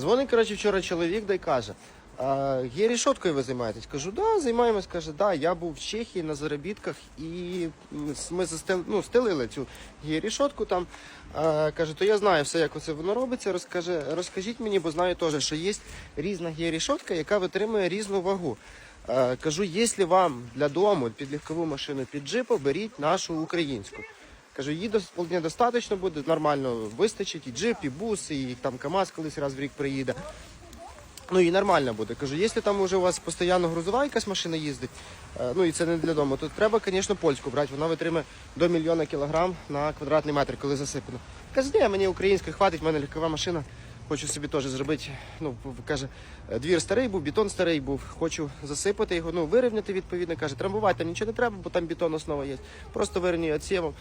Дзвонить, коротше, вчора чоловік да й каже. Є рішоткою ви займаєтесь? Кажу, да, займаємось. Каже, да, я був в Чехії на заробітках і ми застел, ну, стелили цю рішотку там. Каже, то я знаю все, як це воно робиться. Розкаже, розкажіть мені, бо знаю теж, що є різна рішотка, яка витримує різну вагу. Кажу, якщо вам для дому під легкову машину під джипа, беріть нашу українську. Кажу, її вполне достатньо буде, нормально вистачить, і джип, і бус, і там КАМАЗ колись раз в рік приїде. Ну і нормально буде. Кажу, якщо там вже у вас постійно грузова якась машина їздить, е, ну і це не для дому, то треба, звісно, польську брати. Вона витримає до мільйона кілограм на квадратний метр, коли засипано. Каже, ні, мені українська хватить, в мене легкова машина. Хочу собі теж зробити. Ну, каже, двір старий був, бетон старий був. Хочу засипати його, ну вирівняти відповідно. Каже, трамбувати там нічого не треба, бо там бетон основа є. Просто вирівнюю отсівом,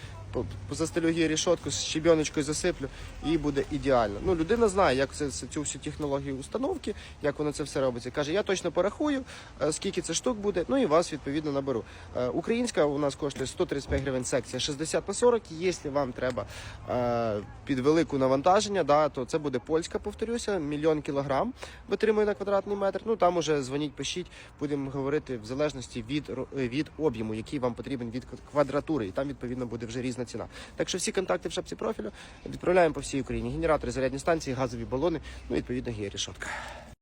застелю її рішотку з щебеночкою засиплю, і буде ідеально. Ну, людина знає, як це цю всю технологію установки, як воно це все робиться. Каже, я точно порахую, е, скільки це штук буде, ну і вас відповідно наберу. Е, Українська у нас коштує 135 гривень секція, 60 на 40. Якщо вам треба е, під велику навантаження, да, то це буде польська, повторюся, мільйон кілограм витримує на квадратний метр. Ну там уже дзвоніть, пишіть, будемо говорити в залежності від, е, від об'єму, який вам потрібен від квадратури, і там відповідно буде вже різна ціна. Так що всі контакти в шапці профілю відправляємо по всій Україні. Генератори, зарядні станції, газові балони, ну відповідно гієрішотка.